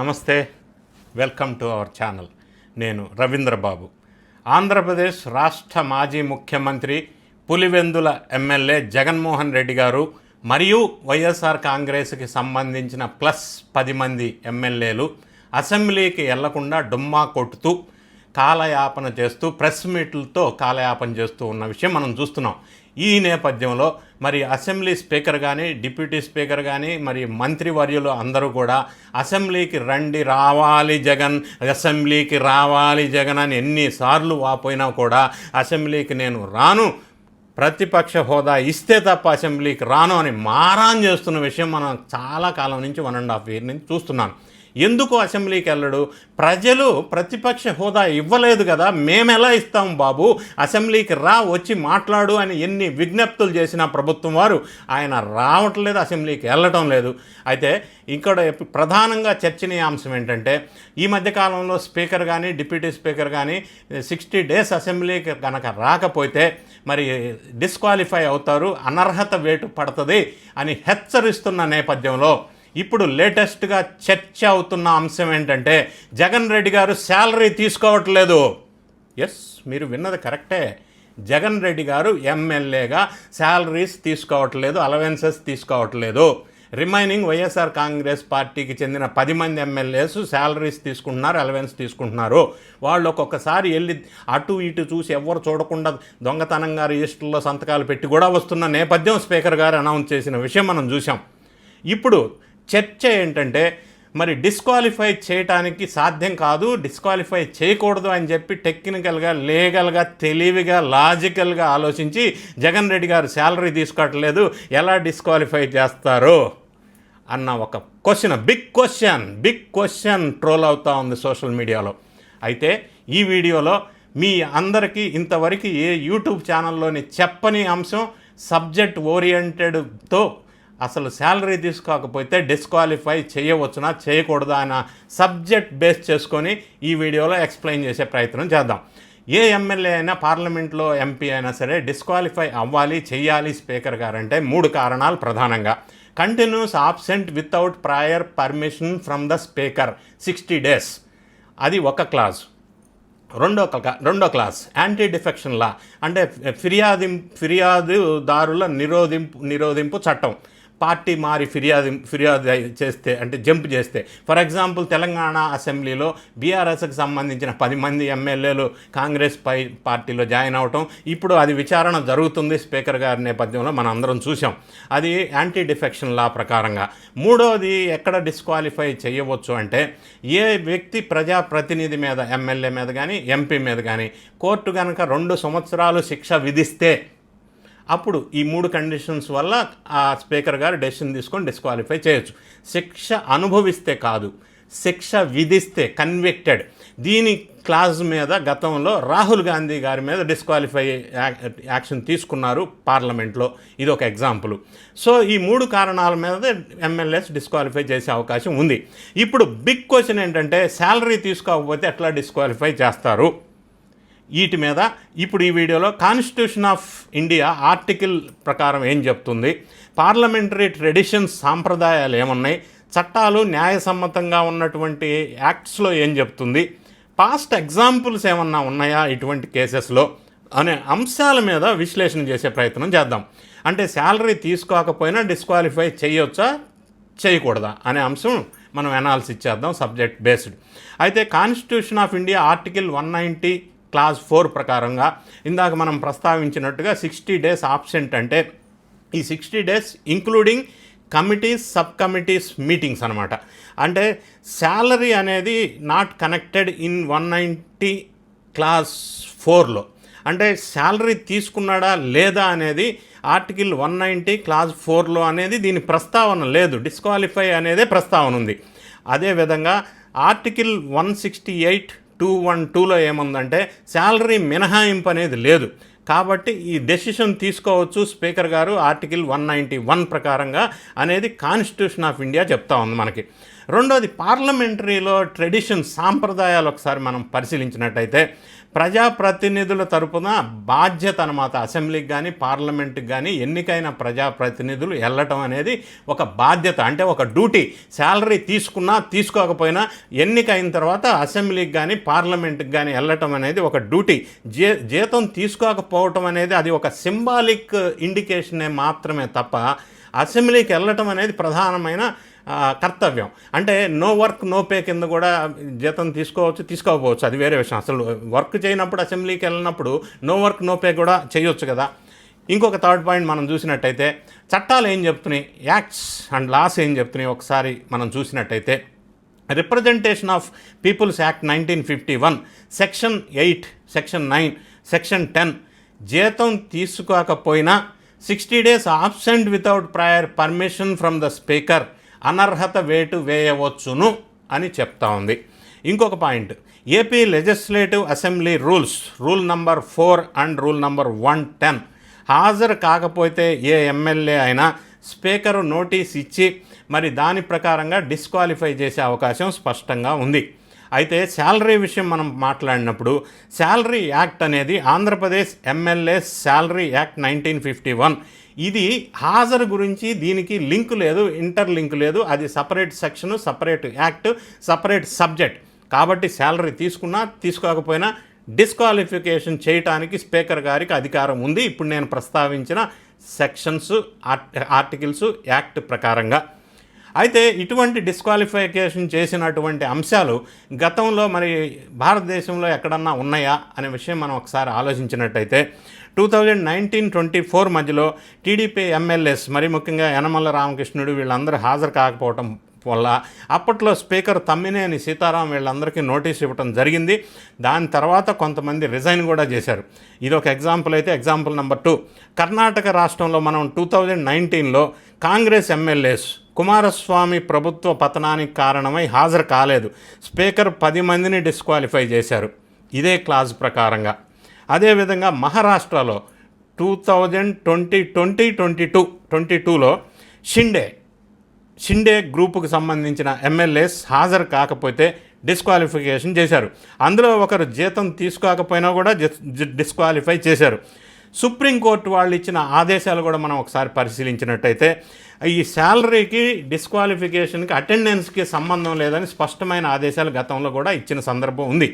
నమస్తే welcome to our channel. నేను రవీంద్రబాబు ఆంధ్రప్రదేశ్ రాష్ట్ర మాజీ ముఖ్యమంత్రి పులివెందుల ఎమ్మెల్యే జగన్మోహన్ రెడ్డి గారు మరియు వైఎస్ఆర్ కాంగ్రెస్కి సంబంధించిన ప్లస్ పది మంది ఎమ్మెల్యేలు అసెంబ్లీకి వెళ్ళకుండా డుమ్మా కొట్టుతూ కాలయాపన చేస్తూ ప్రెస్ మీట్లతో కాలయాపన చేస్తూ ఉన్న విషయం మనం చూస్తున్నాం. ఈ నేపథ్యంలో మరి అసెంబ్లీ స్పీకర్ కానీ డిప్యూటీ స్పీకర్ కానీ మరి మంత్రివర్యులు అందరూ కూడా అసెంబ్లీకి రండి రావాలి జగన్ అసెంబ్లీకి రావాలి జగన్ అని ఎన్నిసార్లు వాపోయినా కూడా అసెంబ్లీకి నేను రాను. ప్రతిపక్ష హోదా ఇస్తే తప్ప అసెంబ్లీకి రాను అని మారాన్ చేస్తున్న విషయం మనం చాలా కాలం నుంచి వన్ అండ్ హాఫ్ ఇయర్ నుంచి చూస్తున్నాను ఎందుకు అసెంబ్లీకి వెళ్ళడు? ప్రజలు ప్రతిపక్ష హోదా ఇవ్వలేదు కదా మేము ఎలా ఇస్తాం బాబు? అసెంబ్లీకి రా వచ్చి మాట్లాడు అని ఎన్ని విజ్ఞప్తులు చేసిన ప్రభుత్వం వారు ఆయన రావట్లేదు అసెంబ్లీకి వెళ్ళటం లేదు. అయితే ఇక్కడ ప్రధానంగా చర్చనీయాంశం ఏంటంటే ఈ మధ్యకాలంలో స్పీకర్ కానీ డిప్యూటీ స్పీకర్ కానీ సిక్స్టీ డేస్ అసెంబ్లీకి కనుక రాకపోతే మరి డిస్క్వాలిఫై అవుతారు అనర్హత వేటు పడుతుంది అని హెచ్చరిస్తున్న నేపథ్యంలో ఇప్పుడు లేటెస్ట్గా చర్చ అవుతున్న అంశం ఏంటంటే జగన్ రెడ్డి గారు శాలరీ తీసుకోవట్లేదు. ఎస్ మీరు విన్నది కరెక్టే జగన్ రెడ్డి గారు ఎమ్మెల్యేగా శాలరీస్ తీసుకోవట్లేదు అలవెన్సెస్ తీసుకోవట్లేదు. రిమైనింగ్ వైఎస్ఆర్ కాంగ్రెస్ పార్టీకి చెందిన పది మంది ఎమ్మెల్యేస్ శాలరీస్ తీసుకుంటున్నారు అలవెన్స్ తీసుకుంటున్నారు. వాళ్ళు ఒక్కొక్కసారి వెళ్ళి అటు ఇటు చూసి ఎవరు చూడకుండా దొంగతనంగా రిజిస్టర్లో సంతకాలు పెట్టి కూడా వస్తున్న నేపథ్యం స్పీకర్ గారు అనౌన్స్ చేసిన విషయం మనం చూసాం ఇప్పుడు చర్చ ఏంటంటే మరి డిస్క్వాలిఫై చేయటానికి సాధ్యం కాదు డిస్క్వాలిఫై చేయకూడదు అని చెప్పి టెక్నికల్గా లీగల్గా తెలివిగా లాజికల్గా ఆలోచించి జగన్ రెడ్డి గారు శాలరీ తీసుకోవట్లేదు ఎలా డిస్క్వాలిఫై చేస్తారు అన్న ఒక question big question big question troll అవుతా ఉంది సోషల్ మీడియాలో. అయితే ఈ వీడియోలో మీ అందరికీ ఇంతవరకు ఏ యూట్యూబ్ ఛానల్లోని చెప్పని అంశం సబ్జెక్ట్ ఓరియంటెడ్తో అసలు శాలరీ తీసుకోకపోతే డిస్క్వాలిఫై చేయవచ్చునా చేయకూడదా అన్న సబ్జెక్ట్ బేస్ చేసుకొని ఈ వీడియోలో ఎక్స్ప్లెయిన్ చేసే ప్రయత్నం చేద్దాం. ఏ ఎమ్మెల్యే అయినా పార్లమెంట్లో ఎంపీ అయినా సరే డిస్క్వాలిఫై అవ్వాలి చేయాలి స్పీకర్ గారంటే మూడు కారణాలు ప్రధానంగా. Continuous absent without prior permission from the speaker sixty days. అది ఒక క్లాజ్. రెండో రెండో క్లాస్ యాంటీ డిఫెక్షన్ లా. అంటే ఫిర్యాదిం ఫిర్యాదుదారుల నిరోధింపు నిరోధింపు చట్టం. పార్టీ మారి ఫిర్యాదు ఫిర్యాదు చేస్తే అంటే జంప్ చేస్తే. ఫర్ ఎగ్జాంపుల్ తెలంగాణ అసెంబ్లీలో బీఆర్ఎస్కి సంబంధించిన పది మంది ఎమ్మెల్యేలు కాంగ్రెస్ పై పార్టీలో జాయిన్ అవటం. ఇప్పుడు అది విచారణ జరుగుతుంది స్పీకర్ గారి నేపథ్యంలో మనం అందరం చూసాం అది యాంటీ డిఫెక్షన్ లా ప్రకారంగా. మూడోది ఎక్కడ డిస్క్వాలిఫై చేయవచ్చు అంటే ఏ వ్యక్తి ప్రజాప్రతినిధి మీద ఎమ్మెల్యే మీద కానీ ఎంపీ మీద కానీ కోర్టు కనుక రెండు సంవత్సరాలు శిక్ష విధిస్తే అప్పుడు ఈ మూడు కండిషన్స్ వల్ల ఆ స్పీకర్ గారు డెసిషన్ తీసుకొని డిస్క్వాలిఫై చేయొచ్చు. శిక్ష అనుభవిస్తే కాదు శిక్ష విధిస్తే కన్విక్టెడ్ దీని క్లాజ్ మీద గతంలో రాహుల్ గాంధీ గారి మీద డిస్క్వాలిఫై యాక్షన్ తీసుకున్నారు పార్లమెంట్లో. ఇది ఒక ఎగ్జాంపుల్. సో ఈ మూడు కారణాల మీద ఎమ్మెల్యేస్ డిస్క్వాలిఫై చేసే అవకాశం ఉంది. ఇప్పుడు బిగ్ క్వశ్చన్ ఏంటంటే శాలరీ తీసుకోకపోతే ఎట్లా డిస్క్వాలిఫై చేస్తారు? వీటి మీద. ఇప్పుడు ఈ వీడియోలో కాన్స్టిట్యూషన్ ఆఫ్ ఇండియా ఆర్టికల్ ప్రకారం ఏం చెప్తుంది? పార్లమెంటరీ ట్రెడిషన్స్ సాంప్రదాయాలు ఏమున్నాయి? చట్టాలు న్యాయసమ్మతంగా ఉన్నటువంటి యాక్ట్స్లో ఏం చెప్తుంది? పాస్ట్ ఎగ్జాంపుల్స్ ఏమన్నా ఉన్నాయా ఇటువంటి కేసెస్లో? అనే అంశాల మీద విశ్లేషణ చేసే ప్రయత్నం చేద్దాం. అంటే శాలరీ తీసుకోకపోయినా డిస్క్వాలిఫై చేయొచ్చా? చేయకూడదా? అనే అంశం మనం అనాలిసిస్ చేద్దాం సబ్జెక్ట్ బేస్డ్ అయితే constitution of India article one ninety clause four ప్రకారంగా ఇందాక మనం ప్రస్తావించినట్టుగా సిక్స్టీ డేస్ ఆబ్సెంట్ అంటే ఈ sixty days including committees sub committees meetings అనమాట అంటే శాలరీ అనేది not connected in one ninety clause ఫోర్లో. అంటే శాలరీ తీసుకున్నాడా లేదా అనేది ఆర్టికల్ వన్ నైంటీ క్లాస్ ఫోర్లో అనేది దీని ప్రస్తావన లేదు. డిస్క్వాలిఫై అనేదే ప్రస్తావన ఉంది. అదేవిధంగా article one sixty eight two one టూలో ఏముందంటే శాలరీ మినహాయింపు అనేది లేదు. కాబట్టి ఈ డెసిషన్ తీసుకోవచ్చు స్పీకర్ గారు ఆర్టికల్ వన్ నైంటీ వన్ ప్రకారంగా అనేది కాన్స్టిట్యూషన్ ఆఫ్ ఇండియా చెప్తా ఉంది మనకి. రెండోది పార్లమెంటరీలో ట్రెడిషన్ సాంప్రదాయాలు ఒకసారి మనం పరిశీలించినట్టయితే ప్రజాప్రతినిధుల తరపున బాధ్యత అనమాట అసెంబ్లీకి కానీ పార్లమెంట్కి కానీ ఎన్నికైన ప్రజాప్రతినిధులు వెళ్ళటం అనేది ఒక బాధ్యత. అంటే ఒక డ్యూటీ. శాలరీ తీసుకున్నా తీసుకోకపోయినా ఎన్నికైన తర్వాత అసెంబ్లీకి కానీ పార్లమెంట్కి కానీ వెళ్ళటం అనేది ఒక డ్యూటీ. జీ జీతం తీసుకోకపోవటం అనేది అది ఒక సింబాలిక్ ఇండికేషనే మాత్రమే తప్ప అసెంబ్లీకి వెళ్ళటం అనేది ప్రధానమైన కర్తవ్యం. అంటే నో వర్క్ నో పే కింద కూడా జీతం తీసుకోవచ్చు తీసుకోకపోవచ్చు. అది వేరే విషయం. అసలు వర్క్ చేయనప్పుడు అసెంబ్లీకి వెళ్ళినప్పుడు నో వర్క్ నో పే కూడా చేయొచ్చు కదా. ఇంకొక థర్డ్ పాయింట్ మనం చూసినట్టయితే చట్టాలు ఏం చెప్తున్నాయి? యాక్ట్స్ అండ్ లాస్ ఏం చెప్తున్నాయి? ఒకసారి మనం చూసినట్టయితే representation of peoples act nineteen fifty one section eight section nine section ten జీతం తీసుకోకపోయినా sixty days absent without prior permission from the speaker అనర్హత వేటు వేయవచ్చును అని చెప్తా ఉంది. ఇంకొక point. AP legislative assembly rules rule number four and rule number one ten. హాజరు కాకపోతే ఏ ఎమ్మెల్యే అయినా స్పీకరు నోటీస్ ఇచ్చి మరి దాని ప్రకారంగా డిస్క్వాలిఫై చేసే అవకాశం స్పష్టంగా ఉంది. అయితే శాలరీ విషయం మనం మాట్లాడినప్పుడు శాలరీ యాక్ట్ అనేది Andhra Pradesh MLA salary act nineteen fifty one. ఇది హాజరు గురించి దీనికి లింక్ లేదు ఇంటర్ లింక్ లేదు. అది separate section separate act separate subject. కాబట్టి శాలరీ తీసుకున్నా తీసుకోకపోయినా డిస్క్వాలిఫికేషన్ చేయటానికి స్పీకర్ గారికి అధికారం ఉంది. ఇప్పుడు నేను ప్రస్తావించిన సెక్షన్స్ ఆర్టికల్స్ యాక్ట్ ప్రకారంగా. అయితే ఇటువంటి డిస్క్వాలిఫికేషన్ చేసినటువంటి అంశాలు గతంలో మరి భారతదేశంలో ఎక్కడన్నా ఉన్నాయా అనే విషయం మనం ఒకసారి ఆలోచించినట్టయితే two thousand nineteen twenty four మధ్యలో టీడీపీ ఎమ్మెల్యేస్ మరి ముఖ్యంగా యనమల రామకృష్ణుడు వీళ్ళందరూ హాజరు కాకపోవటం వల్ల అప్పట్లో స్పీకర్ తమ్మినేని సీతారాం వీళ్ళందరికీ నోటీస్ ఇవ్వడం జరిగింది. దాని తర్వాత కొంతమంది రిజైన్ కూడా చేశారు. ఇది ఒక ఎగ్జాంపుల్ అయితే ఎగ్జాంపుల్ నెంబర్ టూ. కర్ణాటక రాష్ట్రంలో మనం టూ థౌజండ్ నైన్టీన్లో కాంగ్రెస్ ఎమ్మెల్యేస్ కుమారస్వామి ప్రభుత్వ పతనానికి కారణమై హాజరు కాలేదు. స్పీకర్ పది మందిని డిస్క్వాలిఫై చేశారు. ఇదే క్లాజ్ ప్రకారంగా. అదేవిధంగా మహారాష్ట్రలో two thousand twenty twenty twenty two twenty టూలో షిండే షిండే గ్రూపుకు సంబంధించిన ఎమ్మెల్యేస్ హాజరు కాకపోతే డిస్క్వాలిఫికేషన్ చేశారు. అందులో ఒకరు జీతం తీసుకోకపోయినా కూడా డిస్క్వాలిఫై చేశారు. సుప్రీంకోర్టు వాళ్ళు ఇచ్చిన ఆదేశాలు కూడా మనం ఒకసారి పరిశీలించినట్టయితే ఈ శాలరీకి డిస్క్వాలిఫికేషన్కి అటెండెన్స్కి సంబంధం లేదని స్పష్టమైన ఆదేశాలు గతంలో కూడా ఇచ్చిన సందర్భం ఉంది.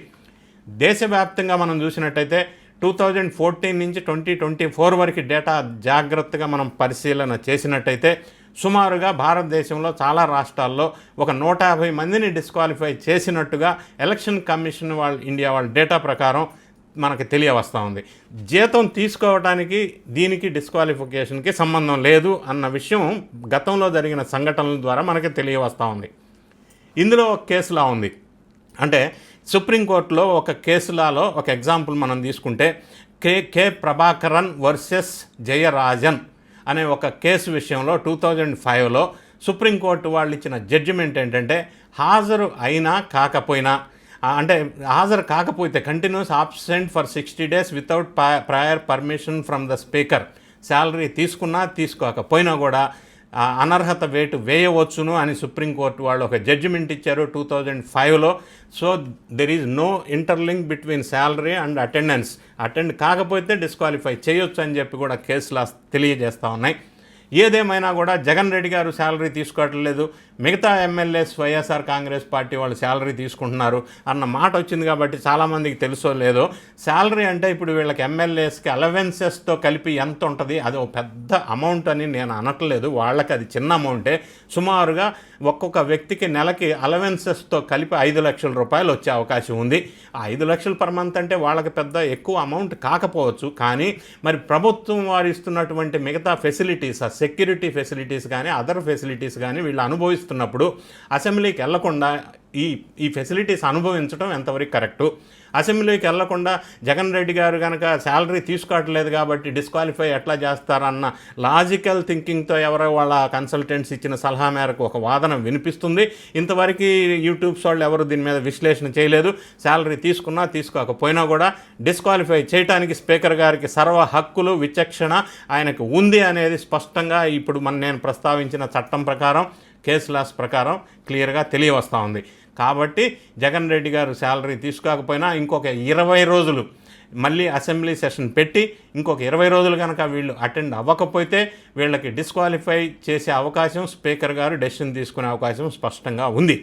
దేశవ్యాప్తంగా మనం చూసినట్టయితే టూ థౌజండ్ ఫోర్టీన్ నుంచి ట్వంటీ ట్వంటీ ఫోర్ వరకు డేటా జాగ్రత్తగా మనం పరిశీలన చేసినట్టయితే సుమారుగా భారతదేశంలో చాలా రాష్ట్రాల్లో ఒక నూట యాభై మందిని డిస్క్వాలిఫై చేసినట్టుగా ఎలక్షన్ కమిషన్ వాళ్ళ ఇండియా వాళ్ళ డేటా ప్రకారం మనకి తెలియవస్తూ ఉంది. జీతం తీసుకోవడానికి దీనికి డిస్క్వాలిఫికేషన్కి సంబంధం లేదు అన్న విషయం గతంలో జరిగిన సంఘటనల ద్వారా మనకి తెలియవస్తూ ఉంది. ఇందులో ఒక కేసులా ఉంది. అంటే సుప్రీంకోర్టులో ఒక కేసులాలో ఒక ఎగ్జాంపుల్ మనం తీసుకుంటే K K Prabhakaran versus Jayarajan అనే ఒక కేసు విషయంలో టూ థౌజండ్ ఫైవ్లో సుప్రీంకోర్టు వాళ్ళు ఇచ్చిన జడ్జిమెంట్ ఏంటంటే హాజరు అయినా కాకపోయినా అంటే హాజరు కాకపోతే continuous absent for sixty days without prior permission from the speaker salary తీసుకున్నా తీసుకోకపోయినా కూడా అనర్హత వేటు వేయవచ్చును అని సుప్రీంకోర్టు వాళ్ళు ఒక జడ్జిమెంట్ ఇచ్చారు టూ థౌజండ్ ఫైవ్లో. So there is no interlink between salary and attendance attend కాకపోతే డిస్క్వాలిఫై చేయొచ్చు అని చెప్పి కూడా కేసులు తెలియజేస్తూ ఉన్నాయి. ఏదేమైనా కూడా జగన్ రెడ్డి గారు శాలరీ తీసుకోవట్లేదు మిగతా ఎమ్మెల్యేస్ వైఎస్ఆర్ కాంగ్రెస్ పార్టీ వాళ్ళు శాలరీ తీసుకుంటున్నారు అన్న మాట వచ్చింది కాబట్టి చాలామందికి తెలుసో లేదో శాలరీ అంటే ఇప్పుడు వీళ్ళకి ఎమ్మెల్యేస్కి అలవెన్సెస్తో కలిపి ఎంత ఉంటుంది? అది ఒక పెద్ద అమౌంట్ అని నేను అనట్లేదు. వాళ్ళకి అది చిన్న అమౌంటే. సుమారుగా ఒక్కొక్క వ్యక్తికి నెలకి అలవెన్సెస్తో కలిపి ఐదు లక్షల రూపాయలు వచ్చే అవకాశం ఉంది. ఆ ఐదు లక్షలు పర్ మంత్ అంటే వాళ్ళకి పెద్ద ఎక్కువ అమౌంట్ కాకపోవచ్చు. కానీ మరి ప్రభుత్వం వారు ఇస్తున్నటువంటి మిగతా ఫెసిలిటీస్ సెక్యూరిటీ ఫెసిలిటీస్ కానీ అదర్ ఫెసిలిటీస్ కానీ వీళ్ళు అనుభవిస్తున్నప్పుడు అసెంబ్లీకి వెళ్ళకుండా ఈ ఈ ఫెసిలిటీస్ అనుభవించడం ఎంతవరకు కరెక్టు అసెంబ్లీకి వెళ్ళకుండా జగన్ రెడ్డి గారు కనుక శాలరీ తీసుకోవట్లేదు కాబట్టి డిస్క్వాలిఫై ఎట్లా చేస్తారన్న లాజికల్ థింకింగ్తో ఎవరో వాళ్ళ కన్సల్టెంట్స్ ఇచ్చిన సలహా మేరకు ఒక వాదన వినిపిస్తుంది. ఇంతవరకు యూట్యూబ్స్ వాళ్ళు ఎవరు దీని మీద విశ్లేషణ చేయలేదు. శాలరీ తీసుకున్నా తీసుకోకపోయినా కూడా డిస్క్వాలిఫై చేయడానికి స్పీకర్ గారికి సర్వ హక్కులు విచక్షణ ఆయనకు ఉంది అనేది స్పష్టంగా ఇప్పుడు మన నేను ప్రస్తావించిన చట్టం ప్రకారం కేసు లాస్ ప్రకారం క్లియర్గా తెలియవస్తూ ఉంది. కాబట్టి జగన్ రెడ్డి గారు శాలరీ తీసుకోకపోయినా ఇంకొక ఇరవై రోజులు మళ్ళీ అసెంబ్లీ సెషన్ పెట్టి ఇంకొక ఇరవై రోజులు కనుక వీళ్ళు అటెండ్ అవ్వకపోతే వీళ్ళకి డిస్క్వాలిఫై చేసే అవకాశం స్పీకర్ గారు డెసిషన్ తీసుకునే అవకాశం స్పష్టంగా ఉంది.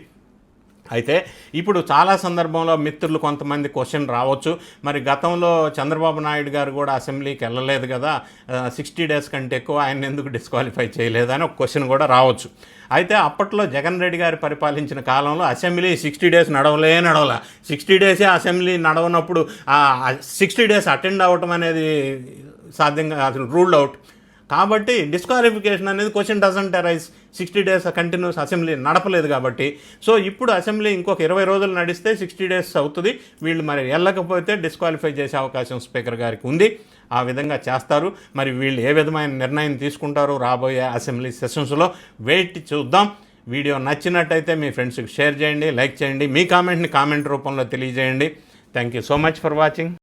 అయితే ఇప్పుడు చాలా సందర్భంలో మిత్రులు కొంతమంది క్వశ్చన్ రావచ్చు. మరి గతంలో చంద్రబాబు నాయుడు గారు కూడా అసెంబ్లీకి వెళ్ళలేదు కదా. సిక్స్టీ డేస్ కంటే ఎక్కువ ఆయన ఎందుకు డిస్క్వాలిఫై చేయలేదని ఒక క్వశ్చన్ కూడా రావచ్చు. అయితే అప్పట్లో జగన్ రెడ్డి గారు పరిపాలించిన కాలంలో అసెంబ్లీ సిక్స్టీ డేస్ నడవలే నడవలే. సిక్స్టీ డేసే అసెంబ్లీ నడవనప్పుడు సిక్స్టీ డేస్ అటెండ్ అవ్వటం అనేది సాధ్యంగా అసలు రూల్డ్ అవుట్. కాబట్టి డిస్క్వాలిఫికేషన్ అనేది question doesn't arise sixty days continuous assembly నడపలేదు కాబట్టి. సో ఇప్పుడు అసెంబ్లీ ఇంకొక ఇరవై రోజులు నడిస్తే సిక్స్టీ డేస్ అవుతుంది. వీళ్ళు మరి వెళ్ళకపోతే డిస్క్వాలిఫై చేసే అవకాశం స్పీకర్ గారికి ఉంది. ఆ విధంగా చేస్తారు. మరి వీళ్ళు ఏ విధమైన నిర్ణయం తీసుకుంటారో రాబోయే అసెంబ్లీ సెషన్స్లో వెయిట్ చూద్దాం. వీడియో నచ్చినట్టయితే మీ ఫ్రెండ్స్కి షేర్ చేయండి లైక్ చేయండి. మీ కామెంట్ని కామెంట్ రూపంలో తెలియజేయండి. Thank you so much for watching